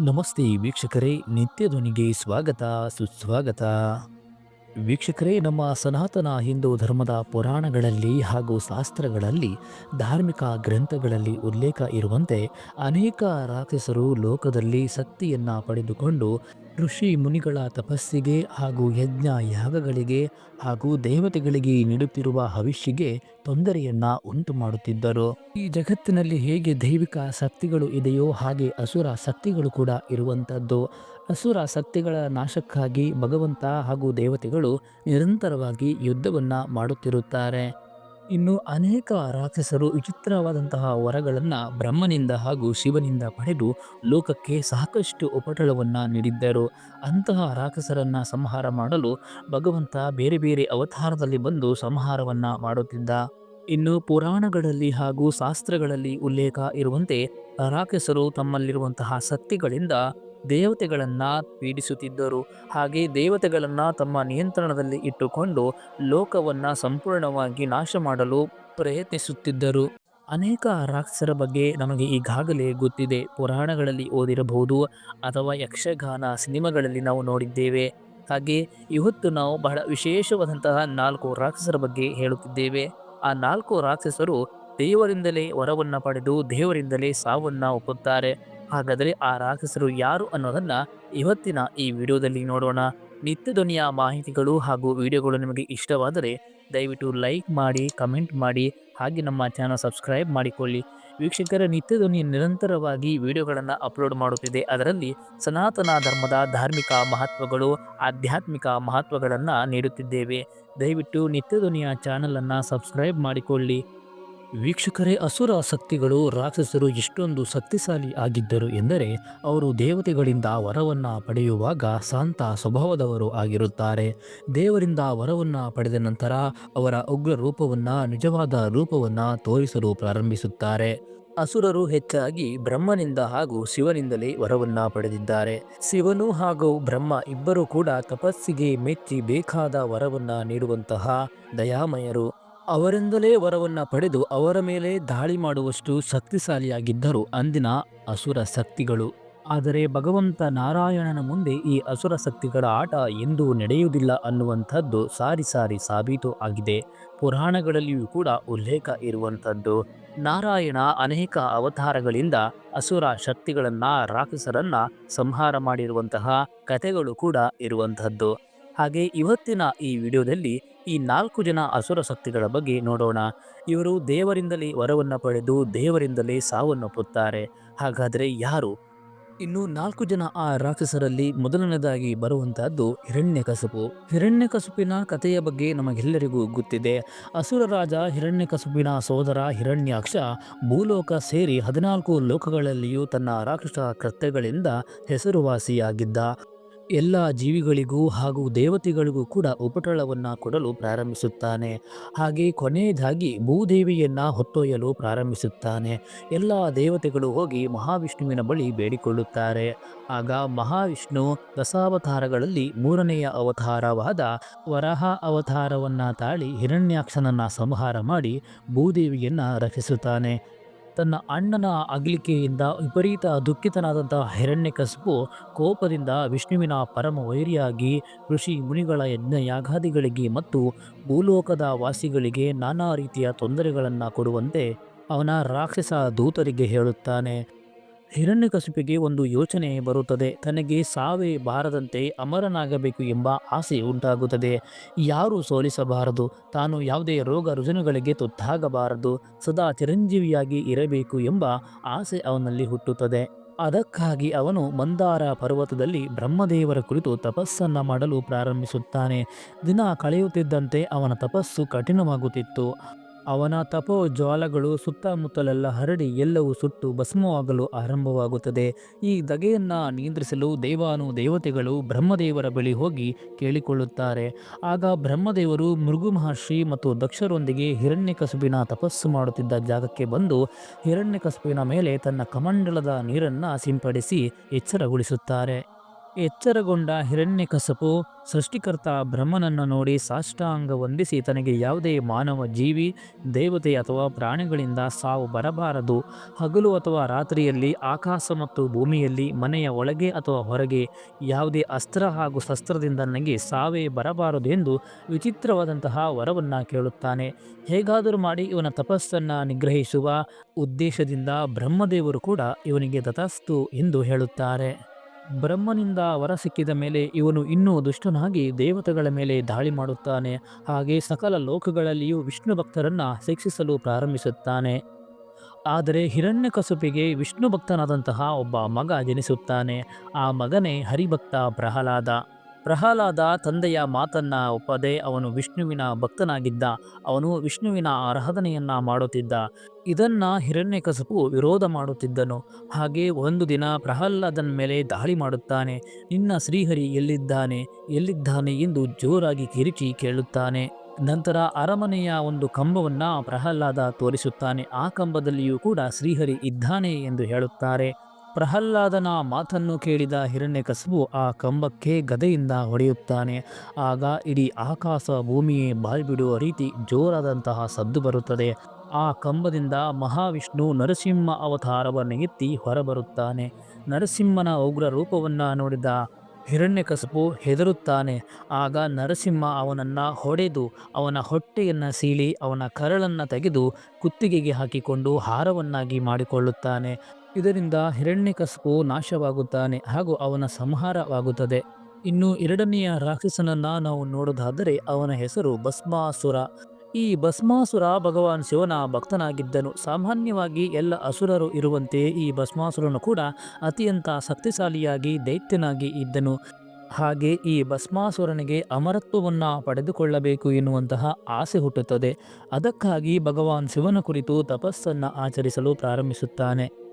ನಮಸ್ತೆ ವೀಕ್ಷಕರೇ, ನಿತ್ಯ ಧ್ವನಿಗೆ ಸ್ವಾಗತ, ಸುಸ್ವಾಗತ. ವೀಕ್ಷಕರೇ, ನಮ್ಮ ಸನಾತನ ಹಿಂದೂ ಧರ್ಮದ ಪುರಾಣಗಳಲ್ಲಿ ಹಾಗೂ ಶಾಸ್ತ್ರಗಳಲ್ಲಿ ಧಾರ್ಮಿಕ ಗ್ರಂಥಗಳಲ್ಲಿ ಉಲ್ಲೇಖ ಇರುವಂತೆ ಅನೇಕ ರಾಕ್ಷಸರು ಲೋಕದಲ್ಲಿ ಶಕ್ತಿಯನ್ನು ಪಡೆದುಕೊಂಡು ಋಷಿ ಮುನಿಗಳ ತಪಸ್ಸಿಗೆ ಹಾಗೂ ಯಜ್ಞ ಯಾಗಗಳಿಗೆ ಹಾಗೂ ದೇವತೆಗಳಿಗೆ ನೀಡುತ್ತಿರುವ ಹವಿಷ್ಯಿಗೆ ತೊಂದರೆಯನ್ನ ಉಂಟು ಮಾಡುತ್ತಿದ್ದರು. ಈ ಜಗತ್ತಿನಲ್ಲಿ ಹೇಗೆ ದೈವಿಕ ಶಕ್ತಿಗಳು ಇದೆಯೋ ಹಾಗೆ ಅಸುರ ಶಕ್ತಿಗಳು ಕೂಡ ಇರುವಂಥದ್ದು ಅಸುರ ಶಕ್ತಿಗಳ ನಾಶಕ್ಕಾಗಿ ಭಗವಂತ ಹಾಗೂ ದೇವತೆಗಳು ನಿರಂತರವಾಗಿ ಯುದ್ಧವನ್ನು ಮಾಡುತ್ತಿರುತ್ತಾರೆ. ಇನ್ನು ಅನೇಕ ರಾಕ್ಷಸರು ವಿಚಿತ್ರವಾದಂತಹ ವರಗಳನ್ನು ಬ್ರಹ್ಮನಿಂದ ಹಾಗೂ ಶಿವನಿಂದ ಪಡೆದು ಲೋಕಕ್ಕೆ ಸಾಕಷ್ಟು ಉಪಟಳವನ್ನು ನೀಡಿದ್ದರು. ಅಂತಹ ರಾಕ್ಷಸರನ್ನು ಸಂಹಾರ ಮಾಡಲು ಭಗವಂತ ಬೇರೆ ಬೇರೆ ಅವತಾರದಲ್ಲಿ ಬಂದು ಸಂಹಾರವನ್ನು ಮಾಡುತ್ತಿದ್ದ. ಇನ್ನು ಪುರಾಣಗಳಲ್ಲಿ ಹಾಗೂ ಶಾಸ್ತ್ರಗಳಲ್ಲಿ ಉಲ್ಲೇಖ ಇರುವಂತೆ ರಾಕ್ಷಸರು ತಮ್ಮಲ್ಲಿರುವಂತಹ ಶಕ್ತಿಗಳಿಂದ ದೇವತೆಗಳನ್ನ ಪೀಡಿಸುತ್ತಿದ್ದರು. ಹಾಗೆ ದೇವತೆಗಳನ್ನು ತಮ್ಮ ನಿಯಂತ್ರಣದಲ್ಲಿ ಇಟ್ಟುಕೊಂಡು ಲೋಕವನ್ನು ಸಂಪೂರ್ಣವಾಗಿ ನಾಶ ಮಾಡಲು ಪ್ರಯತ್ನಿಸುತ್ತಿದ್ದರು. ಅನೇಕ ರಾಕ್ಷಸರ ಬಗ್ಗೆ ನಮಗೆ ಈಗಾಗಲೇ ಗೊತ್ತಿದೆ. ಪುರಾಣಗಳಲ್ಲಿ ಓದಿರಬಹುದು ಅಥವಾ ಯಕ್ಷಗಾನ ಸಿನಿಮಾಗಳಲ್ಲಿ ನಾವು ನೋಡಿದ್ದೇವೆ. ಹಾಗೆ ಇವತ್ತು ನಾವು ಬಹಳ ವಿಶೇಷವಾದಂತಹ ನಾಲ್ಕು ರಾಕ್ಷಸರ ಬಗ್ಗೆ ಹೇಳುತ್ತಿದ್ದೇವೆ. ಆ ನಾಲ್ಕು ರಾಕ್ಷಸರು ದೇವರಿಂದಲೇ ವರವನ್ನು ಪಡೆದು ದೇವರಿಂದಲೇ ಸಾವನ್ನು ಒಪ್ಪುತ್ತಾರೆ. ಹಾಗಾದರೆ ಆ ರಾಕ್ಷಸರು ಯಾರು ಅನ್ನೋದನ್ನು ಇವತ್ತಿನ ಈ ವಿಡಿಯೋದಲ್ಲಿ ನೋಡೋಣ. ನಿತ್ಯ ಧ್ವನಿಯ ಮಾಹಿತಿಗಳು ಹಾಗೂ ವಿಡಿಯೋಗಳು ನಿಮಗೆ ಇಷ್ಟವಾದರೆ ದಯವಿಟ್ಟು ಲೈಕ್ ಮಾಡಿ, ಕಮೆಂಟ್ ಮಾಡಿ, ಹಾಗೆ ನಮ್ಮ ಚಾನಲ್ ಸಬ್ಸ್ಕ್ರೈಬ್ ಮಾಡಿಕೊಳ್ಳಿ. ವೀಕ್ಷಕರ ನಿತ್ಯ ಧ್ವನಿ ನಿರಂತರವಾಗಿ ವಿಡಿಯೋಗಳನ್ನು ಅಪ್ಲೋಡ್ ಮಾಡುತ್ತಿದೆ. ಅದರಲ್ಲಿ ಸನಾತನ ಧರ್ಮದ ಧಾರ್ಮಿಕ ಮಹತ್ವಗಳು, ಆಧ್ಯಾತ್ಮಿಕ ಮಹತ್ವಗಳನ್ನು ನೀಡುತ್ತಿದ್ದೇವೆ. ದಯವಿಟ್ಟು ನಿತ್ಯ ಧ್ವನಿಯ ಚಾನಲನ್ನು ಸಬ್ಸ್ಕ್ರೈಬ್ ಮಾಡಿಕೊಳ್ಳಿ. ವೀಕ್ಷಕರೇ, ಅಸುರ ಶಕ್ತಿಗಳು ರಾಕ್ಷಸರು ಎಷ್ಟೊಂದು ಶಕ್ತಿಶಾಲಿ ಆಗಿದ್ದರು ಎಂದರೆ ಅವರು ದೇವತೆಗಳಿಂದ ವರವನ್ನು ಪಡೆಯುವಾಗ ಶಾಂತ ಸ್ವಭಾವದವರು ಆಗಿರುತ್ತಾರೆ. ದೇವರಿಂದ ವರವನ್ನು ಪಡೆದ ನಂತರ ಅವರ ಉಗ್ರ ರೂಪವನ್ನು, ನಿಜವಾದ ರೂಪವನ್ನು ತೋರಿಸಲು ಪ್ರಾರಂಭಿಸುತ್ತಾರೆ. ಅಸುರರು ಹೆಚ್ಚಾಗಿ ಬ್ರಹ್ಮನಿಂದ ಹಾಗೂ ಶಿವನಿಂದಲೇ ವರವನ್ನ ಪಡೆದಿದ್ದಾರೆ. ಶಿವನು ಹಾಗೂ ಬ್ರಹ್ಮ ಇಬ್ಬರೂ ಕೂಡ ತಪಸ್ಸಿಗೆ ಮೆಚ್ಚಿ ಬೇಕಾದ ವರವನ್ನ ನೀಡುವಂತಹ ದಯಾಮಯರು. ಅವರಿಂದಲೇ ವರವನ್ನು ಪಡೆದು ಅವರ ಮೇಲೆ ದಾಳಿ ಮಾಡುವಷ್ಟು ಶಕ್ತಿಶಾಲಿಯಾಗಿದ್ದರು ಅಂದಿನ ಅಸುರ ಶಕ್ತಿಗಳು. ಆದರೆ ಭಗವಂತ ನಾರಾಯಣನ ಮುಂದೆ ಈ ಅಸುರ ಶಕ್ತಿಗಳ ಆಟ ಎಂದೂ ನಡೆಯುವುದಿಲ್ಲ ಅನ್ನುವಂಥದ್ದು ಸಾರಿ ಸಾರಿ ಸಾಬೀತು ಆಗಿದೆ. ಪುರಾಣಗಳಲ್ಲಿಯೂ ಕೂಡ ಉಲ್ಲೇಖ ಇರುವಂಥದ್ದು. ನಾರಾಯಣ ಅನೇಕ ಅವತಾರಗಳಿಂದ ಅಸುರ ಶಕ್ತಿಗಳನ್ನು ರಾಕ್ಷಸರನ್ನು ಸಂಹಾರ ಮಾಡಿರುವಂತಹ ಕಥೆಗಳು ಕೂಡ ಇರುವಂಥದ್ದು. ಹಾಗೆ ಇವತ್ತಿನ ಈ ವಿಡಿಯೋದಲ್ಲಿ ಈ ನಾಲ್ಕು ಜನ ಅಸುರ ಶಕ್ತಿಗಳ ಬಗ್ಗೆ ನೋಡೋಣ. ಇವರು ದೇವರಿಂದಲೇ ವರವನ್ನು ಪಡೆದು ದೇವರಿಂದಲೇ ಸಾವನ್ನಪ್ಪುತ್ತಾರೆ ಹಾಗಾದರೆ ಯಾರು? ಇನ್ನು ನಾಲ್ಕು ಜನ ಆ ರಾಕ್ಷಸರಲ್ಲಿ ಮೊದಲನೇದಾಗಿ ಬರುವಂತಹದ್ದು ಹಿರಣ್ಯಕಸುಪು. ಹಿರಣ್ಯಕಸುಪಿನ ಕಥೆಯ ಬಗ್ಗೆ ನಮಗೆಲ್ಲರಿಗೂ ಗೊತ್ತಿದೆ. ಅಸುರ ರಾಜ, ಹಿರಣ್ಯಕಸುಪಿನ ಸೋದರ ಹಿರಣ್ಯಾಕ್ಷ ಭೂಲೋಕ ಸೇರಿ ಹದಿನಾಲ್ಕು ಲೋಕಗಳಲ್ಲಿಯೂ ತನ್ನ ರಾಕ್ಷಸ ಕೃತ್ಯಗಳಿಂದ ಹೆಸರುವಾಸಿಯಾಗಿದ್ದ. ಎಲ್ಲ ಜೀವಿಗಳಿಗೂ ಹಾಗೂ ದೇವತೆಗಳಿಗೂ ಕೂಡ ಉಪಟಳವನ್ನು ಕೊಡಲು ಪ್ರಾರಂಭಿಸುತ್ತಾನೆ. ಹಾಗೆ ಕೊನೆಯದಾಗಿ ಭೂದೇವಿಯನ್ನು ಹೊತ್ತೊಯ್ಯಲು ಪ್ರಾರಂಭಿಸುತ್ತಾನೆ. ಎಲ್ಲ ದೇವತೆಗಳು ಹೋಗಿ ಮಹಾವಿಷ್ಣುವಿನ ಬಳಿ ಬೇಡಿಕೊಳ್ಳುತ್ತಾರೆ. ಆಗ ಮಹಾವಿಷ್ಣು ದಶಾವತಾರಗಳಲ್ಲಿ ಮೂರನೆಯ ಅವತಾರವಾದ ವರಹ ಅವತಾರವನ್ನು ತಾಳಿ ಹಿರಣ್ಯಾಕ್ಷನನ್ನು ಸಂಹಾರ ಮಾಡಿ ಭೂದೇವಿಯನ್ನು ರಕ್ಷಿಸುತ್ತಾನೆ. ತನ್ನ ಅಣ್ಣನ ಅಗಲಿಕೆಯಿಂದ ವಿಪರೀತ ದುಃಖಿತನಾದಂತಹ ಹಿರಣ್ಯಕಶಿಪು ಕೋಪದಿಂದ ವಿಷ್ಣುವಿನ ಪರಮ ವೈರಿಯಾಗಿ ಋಷಿ ಮುನಿಗಳ ಯಜ್ಞ ಯಾಗಾದಿಗಳಿಗೆ ಮತ್ತು ಭೂಲೋಕದ ವಾಸಿಗಳಿಗೆ ನಾನಾ ರೀತಿಯ ತೊಂದರೆಗಳನ್ನು ಕೊಡುವಂತೆ ಅವನ ರಾಕ್ಷಸ ದೂತರಿಗೆ ಹೇಳುತ್ತಾನೆ. ಹಿರಣ್ಯಕಶಿಪಿಗೆ ಒಂದು ಯೋಚನೆ ಬರುತ್ತದೆ. ತನಗೆ ಸಾವೇ ಬಾರದಂತೆ ಅಮರನಾಗಬೇಕು ಎಂಬ ಆಸೆ ಉಂಟಾಗುತ್ತದೆ. ಯಾರು ಸೋಲಿಸಬಾರದು. ತಾನು ಯಾವುದೇ ರೋಗ ರುಜಿನಗಳಿಗೆ ತುತ್ತಾಗಬಾರದು. ಸದಾ ಚಿರಂಜೀವಿಯಾಗಿ ಇರಬೇಕು ಎಂಬ ಆಸೆ ಅವನಲ್ಲಿ ಹುಟ್ಟುತ್ತದೆ. ಅದಕ್ಕಾಗಿ ಅವನು ಮಂದಾರ ಪರ್ವತದಲ್ಲಿ ಬ್ರಹ್ಮದೇವರ ಕುರಿತು ತಪಸ್ಸನ್ನು ಮಾಡಲು ಪ್ರಾರಂಭಿಸುತ್ತಾನೆ. ದಿನ ಕಳೆಯುತ್ತಿದ್ದಂತೆ ಅವನ ತಪಸ್ಸು ಕಠಿಣವಾಗುತ್ತಿತ್ತು. ಅವನ ತಪೋ ಜ್ವಾಲಗಳು ಸುತ್ತಮುತ್ತಲೆಲ್ಲ ಹರಡಿ ಎಲ್ಲವೂ ಸುಟ್ಟು ಭಸ್ಮವಾಗಲು ಆರಂಭವಾಗುತ್ತದೆ. ಈ ದಗೆಯನ್ನು ನಿಯಂತ್ರಿಸಲು ದೇವಾನು ದೇವತೆಗಳು ಬ್ರಹ್ಮದೇವರ ಬಳಿ ಹೋಗಿ ಕೇಳಿಕೊಳ್ಳುತ್ತಾರೆ. ಆಗ ಬ್ರಹ್ಮದೇವರು ಮೃಗು ಮಹರ್ಷಿ ಮತ್ತು ದಕ್ಷರೊಂದಿಗೆ ಹಿರಣ್ಯಕಸುಬಿನ ತಪಸ್ಸು ಮಾಡುತ್ತಿದ್ದ ಜಾಗಕ್ಕೆ ಬಂದು ಹಿರಣ್ಯಕಸುಬಿನ ಮೇಲೆ ತನ್ನ ಕಮಂಡಲದ ನೀರನ್ನು ಸಿಂಪಡಿಸಿ ಎಚ್ಚರಗೊಳಿಸುತ್ತಾರೆ. ಎಚ್ಚರಗೊಂಡ ಹಿರಣ್ಯಕಸಪು ಸೃಷ್ಟಿಕರ್ತ ಬ್ರಹ್ಮನನ್ನು ನೋಡಿ ಸಾಷ್ಟಾಂಗ ವಂದಿಸಿ ತನಗೆ ಯಾವುದೇ ಮಾನವ ಜೀವಿ, ದೇವತೆ ಅಥವಾ ಪ್ರಾಣಿಗಳಿಂದ ಸಾವು ಬರಬಾರದು. ಹಗಲು ಅಥವಾ ರಾತ್ರಿಯಲ್ಲಿ ಆಕಾಶ ಮತ್ತು ಭೂಮಿಯಲ್ಲಿ ಮನೆಯ ಒಳಗೆ ಅಥವಾ ಹೊರಗೆ ಯಾವುದೇ ಅಸ್ತ್ರ ಹಾಗೂ ಶಸ್ತ್ರದಿಂದ ನನಗೆ ಸಾವೇ ಬರಬಾರದು ಎಂದು ವಿಚಿತ್ರವಾದಂತಹ ವರವನ್ನು ಕೇಳುತ್ತಾನೆ. ಹೇಗಾದರೂ ಮಾಡಿ ಇವನ ತಪಸ್ಸನ್ನು ನಿಗ್ರಹಿಸುವ ಉದ್ದೇಶದಿಂದ ಬ್ರಹ್ಮದೇವರು ಕೂಡ ಇವನಿಗೆ ದತಸ್ತು ಎಂದು ಹೇಳುತ್ತಾರೆ. ಬ್ರಹ್ಮನಿಂದ ವರ ಸಿಕ್ಕಿದ ಮೇಲೆ ಇವನು ಇನ್ನೂ ದುಷ್ಟನಾಗಿ ದೇವತೆಗಳ ಮೇಲೆ ದಾಳಿ ಮಾಡುತ್ತಾನೆ. ಹಾಗೆ ಸಕಲ ಲೋಕಗಳಲ್ಲಿಯೂ ವಿಷ್ಣು ಭಕ್ತರನ್ನು ಶಿಕ್ಷಿಸಲು ಪ್ರಾರಂಭಿಸುತ್ತಾನೆ. ಆದರೆ ಹಿರಣ್ಯಕಸುಪಿಗೆ ವಿಷ್ಣು ಭಕ್ತನಾದಂತಹ ಒಬ್ಬ ಮಗ ಜನಿಸುತ್ತಾನೆ. ಆ ಮಗನೇ ಹರಿಭಕ್ತ ಪ್ರಹ್ಲಾದ. ಪ್ರಹ್ಲಾದ ತಂದೆಯ ಮಾತನ್ನ ಒಪ್ಪದೆ ಅವನು ವಿಷ್ಣುವಿನ ಭಕ್ತನಾಗಿದ್ದ. ಅವನು ವಿಷ್ಣುವಿನ ಆರಾಧನೆಯನ್ನ ಮಾಡುತ್ತಿದ್ದ. ಇದನ್ನ ಹಿರಣ್ಯಕಸಪು ವಿರೋಧ ಮಾಡುತ್ತಿದ್ದನು. ಹಾಗೆ ಒಂದು ದಿನ ಪ್ರಹ್ಲಾದನ ಮೇಲೆ ದಾಳಿ ಮಾಡುತ್ತಾನೆ. ನಿನ್ನ ಶ್ರೀಹರಿ ಎಲ್ಲಿದ್ದಾನೆ? ಎಲ್ಲಿದ್ದಾನೆ ಎಂದು ಜೋರಾಗಿ ಕಿರಿಚಿ ಕೇಳುತ್ತಾನೆ. ನಂತರ ಅರಮನೆಯ ಒಂದು ಕಂಬವನ್ನ ಪ್ರಹ್ಲಾದ ತೋರಿಸುತ್ತಾನೆ. ಆ ಕಂಬದಲ್ಲಿಯೂ ಕೂಡ ಶ್ರೀಹರಿ ಇದ್ದಾನೆ ಎಂದು ಹೇಳುತ್ತಾರೆ. ಪ್ರಹ್ಲಾದನ ಮಾತನ್ನು ಕೇಳಿದ ಹಿರಣ್ಯಕಸಬು ಆ ಕಂಬಕ್ಕೆ ಗದೆಯಿಂದ ಹೊಡೆಯುತ್ತಾನೆ. ಆಗ ಇಡೀ ಆಕಾಶ ಭೂಮಿಯೇ ಬಾಲ್ಬಿಡುವ ರೀತಿ ಜೋರಾದಂತಹ ಸದ್ದು ಬರುತ್ತದೆ. ಆ ಕಂಬದಿಂದ ಮಹಾವಿಷ್ಣು ನರಸಿಂಹ ಅವತಾರವನ್ನು ಎತ್ತಿ ಹೊರಬರುತ್ತಾನೆ. ನರಸಿಂಹನ ಉಗ್ರ ರೂಪವನ್ನು ನೋಡಿದ ಹಿರಣ್ಯಕಸಪು ಹೆದರುತ್ತಾನೆ. ಆಗ ನರಸಿಂಹ ಅವನನ್ನು ಹೊಡೆದು, ಅವನ ಹೊಟ್ಟೆಯನ್ನು ಸೀಳಿ, ಅವನ ಕರಳನ್ನು ತೆಗೆದು ಕುತ್ತಿಗೆಗೆ ಹಾಕಿಕೊಂಡು ಹಾರವನ್ನಾಗಿ ಮಾಡಿಕೊಳ್ಳುತ್ತಾನೆ. ಇದರಿಂದ ಹಿರಣ್ಯಕಸ್ಪು ನಾಶವಾಗುತ್ತಾನೆ ಹಾಗೂ ಅವನ ಸಂಹಾರವಾಗುತ್ತದೆ. ಇನ್ನು ಎರಡನೆಯ ರಾಕ್ಷಸನನ್ನ ನಾವು ನೋಡೋದಾದರೆ ಅವನ ಹೆಸರು ಭಸ್ಮಾಸುರ. ಈ ಭಸ್ಮಾಸುರ ಭಗವಾನ್ ಶಿವನ ಭಕ್ತನಾಗಿದ್ದನು. ಸಾಮಾನ್ಯವಾಗಿ ಎಲ್ಲ ಅಸುರರು ಇರುವಂತೆ ಈ ಭಸ್ಮಾಸುರನು ಕೂಡ ಅತ್ಯಂತ ಶಕ್ತಿಶಾಲಿಯಾಗಿ, ದೈತ್ಯನಾಗಿ ಇದ್ದನು. ಹಾಗೆ ಈ ಭಸ್ಮಾಸುರನಿಗೆ ಅಮರತ್ವವನ್ನು ಪಡೆದುಕೊಳ್ಳಬೇಕು ಎನ್ನುವಂತಹ ಆಸೆ ಹುಟ್ಟುತ್ತದೆ. ಅದಕ್ಕಾಗಿ ಭಗವಾನ್ ಶಿವನ ಕುರಿತು ತಪಸ್ಸನ್ನು ಆಚರಿಸಲು ಪ್ರಾರಂಭಿಸುತ್ತಾನೆ.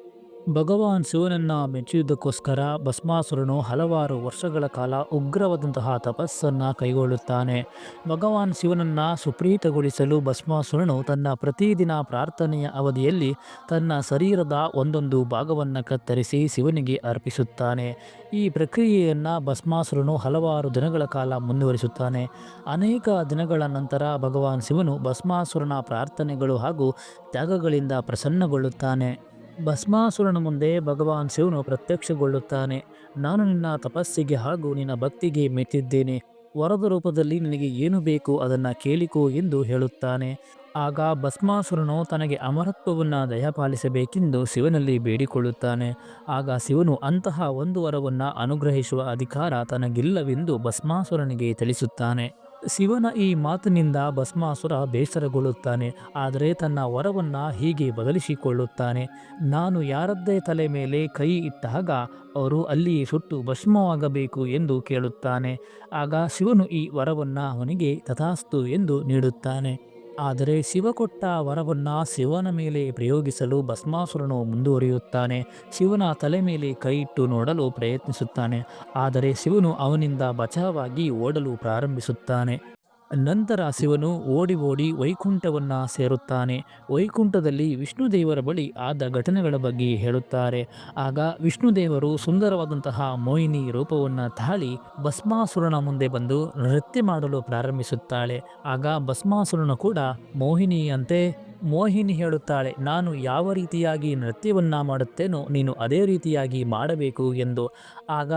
ಭಗವಾನ್ ಶಿವನನ್ನ ಮೆಚ್ಚುವುದಕ್ಕೋಸ್ಕರ ಭಸ್ಮಾಸುರನು ಹಲವಾರು ವರ್ಷಗಳ ಕಾಲ ಉಗ್ರವಾದಂತಹ ತಪಸ್ಸನ್ನು ಕೈಗೊಳ್ಳುತ್ತಾನೆ. ಭಗವಾನ್ ಶಿವನನ್ನ ಸುಪ್ರೀತಗೊಳಿಸಲು ಭಸ್ಮಾಸುರನು ತನ್ನ ಪ್ರತಿದಿನ ಪ್ರಾರ್ಥನೆಯ ಅವಧಿಯಲ್ಲಿ ತನ್ನ ಶರೀರದ ಒಂದೊಂದು ಭಾಗವನ್ನು ಕತ್ತರಿಸಿ ಶಿವನಿಗೆ ಅರ್ಪಿಸುತ್ತಾನೆ. ಈ ಪ್ರಕ್ರಿಯೆಯನ್ನು ಭಸ್ಮಾಸುರನು ಹಲವಾರು ದಿನಗಳ ಕಾಲ ಮುಂದುವರಿಸುತ್ತಾನೆ. ಅನೇಕ ದಿನಗಳ ನಂತರ ಭಗವಾನ್ ಶಿವನು ಭಸ್ಮಾಸುರನ ಪ್ರಾರ್ಥನೆಗಳು ಹಾಗೂ ತ್ಯಾಗಗಳಿಂದ ಪ್ರಸನ್ನಗೊಳ್ಳುತ್ತಾನೆ. ಭಸ್ಮಾಸುರನ ಮುಂದೆ ಭಗವಾನ್ ಶಿವನು ಪ್ರತ್ಯಕ್ಷಗೊಳ್ಳುತ್ತಾನೆ. ನಾನು ನಿನ್ನ ತಪಸ್ಸಿಗೆ ಹಾಗೂ ನಿನ್ನ ಭಕ್ತಿಗೆ ಮೆಚ್ಚಿದ್ದೇನೆ. ವರದ ರೂಪದಲ್ಲಿ ನಿನಗೆ ಏನು ಬೇಕು ಅದನ್ನು ಕೇಳಿಕೋ ಎಂದು ಹೇಳುತ್ತಾನೆ. ಆಗ ಭಸ್ಮಾಸುರನು ತನಗೆ ಅಮರತ್ವವನ್ನು ದಯಪಾಲಿಸಬೇಕೆಂದು ಶಿವನಲ್ಲಿ ಬೇಡಿಕೊಳ್ಳುತ್ತಾನೆ. ಆಗ ಶಿವನು ಅಂತಹ ಒಂದು ವರವನ್ನು ಅನುಗ್ರಹಿಸುವ ಅಧಿಕಾರ ತನಗಿಲ್ಲವೆಂದು ಭಸ್ಮಾಸುರನಿಗೆ ತಿಳಿಸುತ್ತಾನೆ. ಶಿವನ ಈ ಮಾತಿನಿಂದ ಭಸ್ಮಾಸುರ ಬೇಸರಗೊಳ್ಳುತ್ತಾನೆ, ಆದರೆ ತನ್ನ ವರವನ್ನು ಹೀಗೆ ಬದಲಿಸಿಕೊಳ್ಳುತ್ತಾನೆ. ನಾನು ಯಾರದ್ದೇ ತಲೆ ಮೇಲೆ ಕೈ ಇಟ್ಟಾಗ ಅವರು ಅಲ್ಲಿ ಸುಟ್ಟು ಭಸ್ಮವಾಗಬೇಕು ಎಂದು ಕೇಳುತ್ತಾನೆ. ಆಗ ಶಿವನು ಈ ವರವನ್ನು ಅವನಿಗೆ ತಥಾಸ್ತು ಎಂದು ನೀಡುತ್ತಾನೆ. ಆದರೆ ಶಿವ ಕೊಟ್ಟ ವರವನ್ನು ಶಿವನ ಮೇಲೆ ಪ್ರಯೋಗಿಸಲು ಭಸ್ಮಾಸುರನು ಮುಂದುವರಿಯುತ್ತಾನೆ. ಶಿವನ ತಲೆ ಮೇಲೆ ಕೈ ಇಟ್ಟು ನೋಡಲು ಪ್ರಯತ್ನಿಸುತ್ತಾನೆ. ಆದರೆ ಶಿವನು ಅವನಿಂದ ಬಚಾವಾಗಿ ಓಡಲು ಪ್ರಾರಂಭಿಸುತ್ತಾನೆ. ನಂತರ ಶಿವನು ಓಡಿ ಓಡಿ ವೈಕುಂಠವನ್ನ ಸೇರುತ್ತಾನೆ. ವೈಕುಂಠದಲ್ಲಿ ವಿಷ್ಣುದೇವರ ಬಳಿ ಆದ ಘಟನೆಗಳ ಬಗ್ಗೆ ಹೇಳುತ್ತಾರೆ. ಆಗ ವಿಷ್ಣುದೇವರು ಸುಂದರವಾದಂತಹ ಮೋಹಿನಿ ರೂಪವನ್ನು ತಾಳಿ ಭಸ್ಮಾಸುರನ ಮುಂದೆ ಬಂದು ನೃತ್ಯ ಮಾಡಲು ಪ್ರಾರಂಭಿಸುತ್ತಾಳೆ. ಆಗ ಭಸ್ಮಾಸುರನು ಕೂಡ ಮೋಹಿನಿಯಂತೆ ಮೋಹಿನಿ ಹೇಳುತ್ತಾಳೆ, ನಾನು ಯಾವ ರೀತಿಯಾಗಿ ನೃತ್ಯವನ್ನ ಮಾಡುತ್ತೇನೋ ನೀನು ಅದೇ ರೀತಿಯಾಗಿ ಮಾಡಬೇಕು ಎಂದು. ಆಗ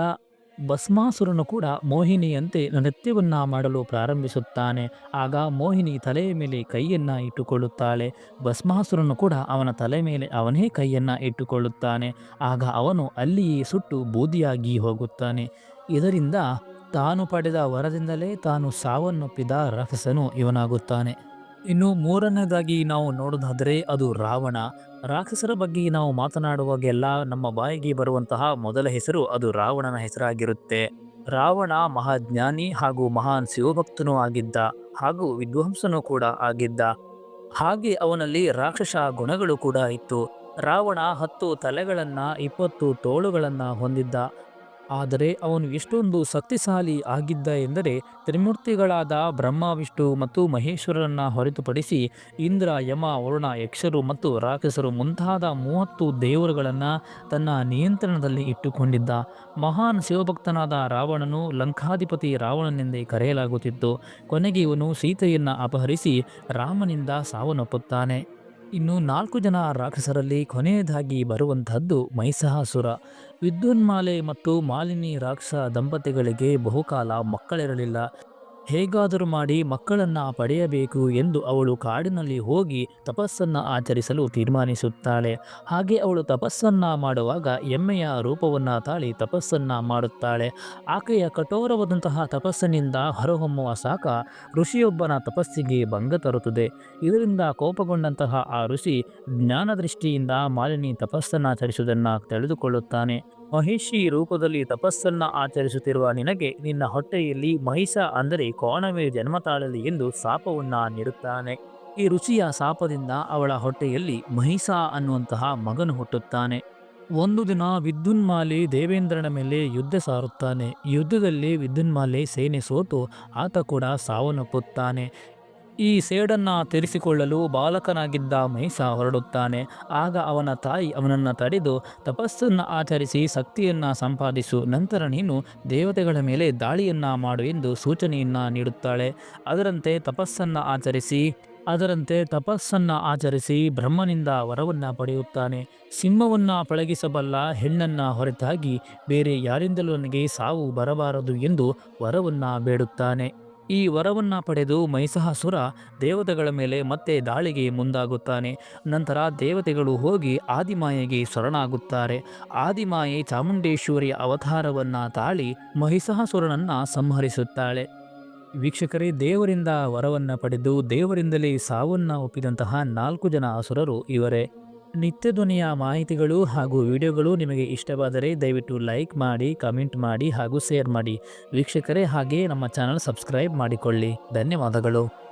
ಭಸ್ಮಾಸುರನು ಕೂಡ ಮೋಹಿನಿಯಂತೆ ನೃತ್ಯವನ್ನ ಮಾಡಲು ಪ್ರಾರಂಭಿಸುತ್ತಾನೆ. ಆಗ ಮೋಹಿನಿ ತಲೆಯ ಮೇಲೆ ಕೈಯನ್ನ ಇಟ್ಟುಕೊಳ್ಳುತ್ತಾಳೆ. ಭಸ್ಮಾಸುರನು ಕೂಡ ಅವನ ತಲೆ ಮೇಲೆ ಅವನೇ ಕೈಯನ್ನ ಇಟ್ಟುಕೊಳ್ಳುತ್ತಾನೆ. ಆಗ ಅವನು ಅಲ್ಲಿಯೇ ಸುಟ್ಟು ಬೂದಿಯಾಗಿ ಹೋಗುತ್ತಾನೆ. ಇದರಿಂದ ತಾನು ಪಡೆದ ವರದಿಂದಲೇ ತಾನು ಸಾವನ್ನಪ್ಪಿದ ರಾಕ್ಷಸನು ಇವನಾಗುತ್ತಾನೆ. ಇನ್ನು ಮೂರನೇದಾಗಿ ನಾವು ನೋಡೋದಾದರೆ ಅದು ರಾವಣ. ರಾಕ್ಷಸರ ಬಗ್ಗೆ ನಾವು ಮಾತನಾಡುವಾಗೆಲ್ಲ ನಮ್ಮ ಬಾಯಿಗೆ ಬರುವಂತಹ ಮೊದಲ ಹೆಸರು ಅದು ರಾವಣನ ಹೆಸರಾಗಿರುತ್ತೆ. ರಾವಣ ಮಹಾಜ್ಞಾನಿ ಹಾಗೂ ಮಹಾನ್ ಶಿವಭಕ್ತನೂ ಆಗಿದ್ದ ಹಾಗೂ ವಿದ್ವಾಂಸನೂ ಕೂಡ ಆಗಿದ್ದ. ಹಾಗೆ ಅವನಲ್ಲಿ ರಾಕ್ಷಸ ಗುಣಗಳು ಕೂಡ ಇತ್ತು. ರಾವಣ ಹತ್ತು ತಲೆಗಳನ್ನು, ಇಪ್ಪತ್ತು ತೋಳುಗಳನ್ನು ಹೊಂದಿದ್ದ. ಆದರೆ ಅವನು ಎಷ್ಟೊಂದು ಶಕ್ತಿಶಾಲಿ ಆಗಿದ್ದ ಎಂದರೆ ತ್ರಿಮೂರ್ತಿಗಳಾದ ಬ್ರಹ್ಮ, ವಿಷ್ಣು ಮತ್ತು ಮಹೇಶ್ವರರನ್ನು ಹೊರತುಪಡಿಸಿ ಇಂದ್ರ, ಯಮ, ವರುಣ, ಯಕ್ಷರು ಮತ್ತು ರಾಕ್ಷಸರು ಮುಂತಾದ ಮೂವತ್ತು ದೇವರುಗಳನ್ನು ತನ್ನ ನಿಯಂತ್ರಣದಲ್ಲಿ ಇಟ್ಟುಕೊಂಡಿದ್ದ. ಮಹಾನ್ ಶಿವಭಕ್ತನಾದ ರಾವಣನು ಲಂಕಾಧಿಪತಿ ರಾವಣನೆಂದೇ ಕರೆಯಲಾಗುತ್ತಿತ್ತು. ಕೊನೆಗೆ ಇವನು ಸೀತೆಯನ್ನು ಅಪಹರಿಸಿ ರಾಮನಿಂದ ಸಾವನ್ನಪ್ಪುತ್ತಾನೆ. ಇನ್ನು ನಾಲ್ಕು ಜನ ರಾಕ್ಷಸರಲ್ಲಿ ಕೊನೆಯದಾಗಿ ಬರುವಂತಹದ್ದು ಮೈಸಹಾಸುರ. ವಿದ್ಯುನ್ಮಾಲೆ ಮತ್ತು ಮಾಲಿನಿ ರಾಕ್ಷಸ ದಂಪತಿಗಳಿಗೆ ಬಹುಕಾಲ ಮಕ್ಕಳಿರಲಿಲ್ಲ. ಹೇಗಾದರೂ ಮಾಡಿ ಮಕ್ಕಳನ್ನು ಪಡೆಯಬೇಕು ಎಂದು ಅವಳು ಕಾಡಿನಲ್ಲಿ ಹೋಗಿ ತಪಸ್ಸನ್ನು ಆಚರಿಸಲು ತೀರ್ಮಾನಿಸುತ್ತಾಳೆ. ಹಾಗೆ ಅವಳು ತಪಸ್ಸನ್ನು ಮಾಡುವಾಗ ಎಮ್ಮೆಯ ರೂಪವನ್ನು ತಾಳಿ ತಪಸ್ಸನ್ನು ಮಾಡುತ್ತಾಳೆ. ಆಕೆಯ ಕಠೋರವಾದಂತಹ ತಪಸ್ಸಿನಿಂದ ಹೊರಹೊಮ್ಮುವ ಸಾಕ ಋಷಿಯೊಬ್ಬನ ತಪಸ್ಸಿಗೆ ಭಂಗ ತರುತ್ತದೆ. ಇದರಿಂದ ಕೋಪಗೊಂಡಂತಹ ಆ ಋಷಿ ಜ್ಞಾನದೃಷ್ಟಿಯಿಂದ ಮಾಲಿನಿ ತಪಸ್ಸನ್ನಾಚರಿಸುವುದನ್ನು ತಿಳಿದುಕೊಳ್ಳುತ್ತಾನೆ ಮಹಿಷಿ ರೂಪದಲ್ಲಿ ತಪಸ್ಸನ್ನ ಆಚರಿಸುತ್ತಿರುವ ನಿನಗೆ ನಿನ್ನ ಹೊಟ್ಟೆಯಲ್ಲಿ ಮಹಿಷ ಅಂದರೆ ಕೋಣವೇ ಜನ್ಮ ತಾಳಲಿ ಎಂದು ಶಾಪವನ್ನ ನೀಡುತ್ತಾನೆ. ಈ ರುಚಿಯ ಶಾಪದಿಂದ ಅವಳ ಹೊಟ್ಟೆಯಲ್ಲಿ ಮಹಿಷ ಅನ್ನುವಂತಹ ಮಗನು ಹುಟ್ಟುತ್ತಾನೆ. ಒಂದು ದಿನ ವಿದ್ಯುನ್ಮಾಲಿ ದೇವೇಂದ್ರನ ಮೇಲೆ ಯುದ್ಧ ಸಾರುತ್ತಾನೆ. ಯುದ್ಧದಲ್ಲಿ ವಿದ್ಯುನ್ಮಾಲೆ ಸೇನೆ ಸೋತು ಆತ ಕೂಡ ಸಾವನ್ನಪ್ಪುತ್ತಾನೆ. ಈ ಸೇಡನ್ನು ತೀರಿಸಿಕೊಳ್ಳಲು ಬಾಲಕನಾಗಿದ್ದ ಮಹಿಷ ಹೊರಡುತ್ತಾನೆ. ಆಗ ಅವನ ತಾಯಿ ಅವನನ್ನು ತಡೆದು ತಪಸ್ಸನ್ನು ಆಚರಿಸಿ ಶಕ್ತಿಯನ್ನು ಸಂಪಾದಿಸು. ನಂತರ ನೀನು ದೇವತೆಗಳ ಮೇಲೆ ದಾಳಿಯನ್ನು ಮಾಡು ಎಂದು ಸೂಚನೆಯನ್ನು ನೀಡುತ್ತಾಳೆ. ಅದರಂತೆ ತಪಸ್ಸನ್ನು ಆಚರಿಸಿ, ಅದರಂತೆ ತಪಸ್ಸನ್ನು ಆಚರಿಸಿ ಬ್ರಹ್ಮನಿಂದ ವರವನ್ನು ಪಡೆಯುತ್ತಾನೆ. ಸಿಂಹವನ್ನು ಪಳಗಿಸಬಲ್ಲ ಹೆಣ್ಣನ್ನು ಹೊರತಾಗಿ ಬೇರೆ ಯಾರಿಂದಲೂ ನನಗೆ ಸಾವು ಬರಬಾರದು ಎಂದು ವರವನ್ನು ಬೇಡುತ್ತಾನೆ. ಈ ವರವನ್ನು ಪಡೆದು ಮೈಸಹಾಸುರ ದೇವತೆಗಳ ಮೇಲೆ ಮತ್ತೆ ದಾಳಿಗೆ ಮುಂದಾಗುತ್ತಾನೆ. ನಂತರ ದೇವತೆಗಳು ಹೋಗಿ ಆದಿಮಾಯೆಗೆ ಶರಣಾಗುತ್ತಾರೆ. ಆದಿಮಾಯೆ ಚಾಮುಂಡೇಶ್ವರಿಯ ಅವತಾರವನ್ನು ತಾಳಿ ಮಹಿಷಾಸುರನನ್ನು ಸಂಹರಿಸುತ್ತಾಳೆ. ವೀಕ್ಷಕರೇ, ದೇವರಿಂದ ವರವನ್ನು ಪಡೆದು ದೇವರಿಂದಲೇ ಸಾವನ್ನು ಒಪ್ಪಿದಂತಹ ನಾಲ್ಕು ಜನ ಅಸುರರು ಇವರೇ. ನಿತ್ಯ ಧ್ವನಿಯ ಮಾಹಿತಿಗಳು ಹಾಗೂ ವಿಡಿಯೋಗಳು ನಿಮಗೆ ಇಷ್ಟವಾದರೆ ದಯವಿಟ್ಟು ಲೈಕ್ ಮಾಡಿ, ಕಮೆಂಟ್ ಮಾಡಿ ಹಾಗೂ ಶೇರ್ ಮಾಡಿ. ವೀಕ್ಷಕರೇ, ಹಾಗೆ ನಮ್ಮ ಚಾನಲ್ ಸಬ್ಸ್ಕ್ರೈಬ್ ಮಾಡಿಕೊಳ್ಳಿ. ಧನ್ಯವಾದಗಳು.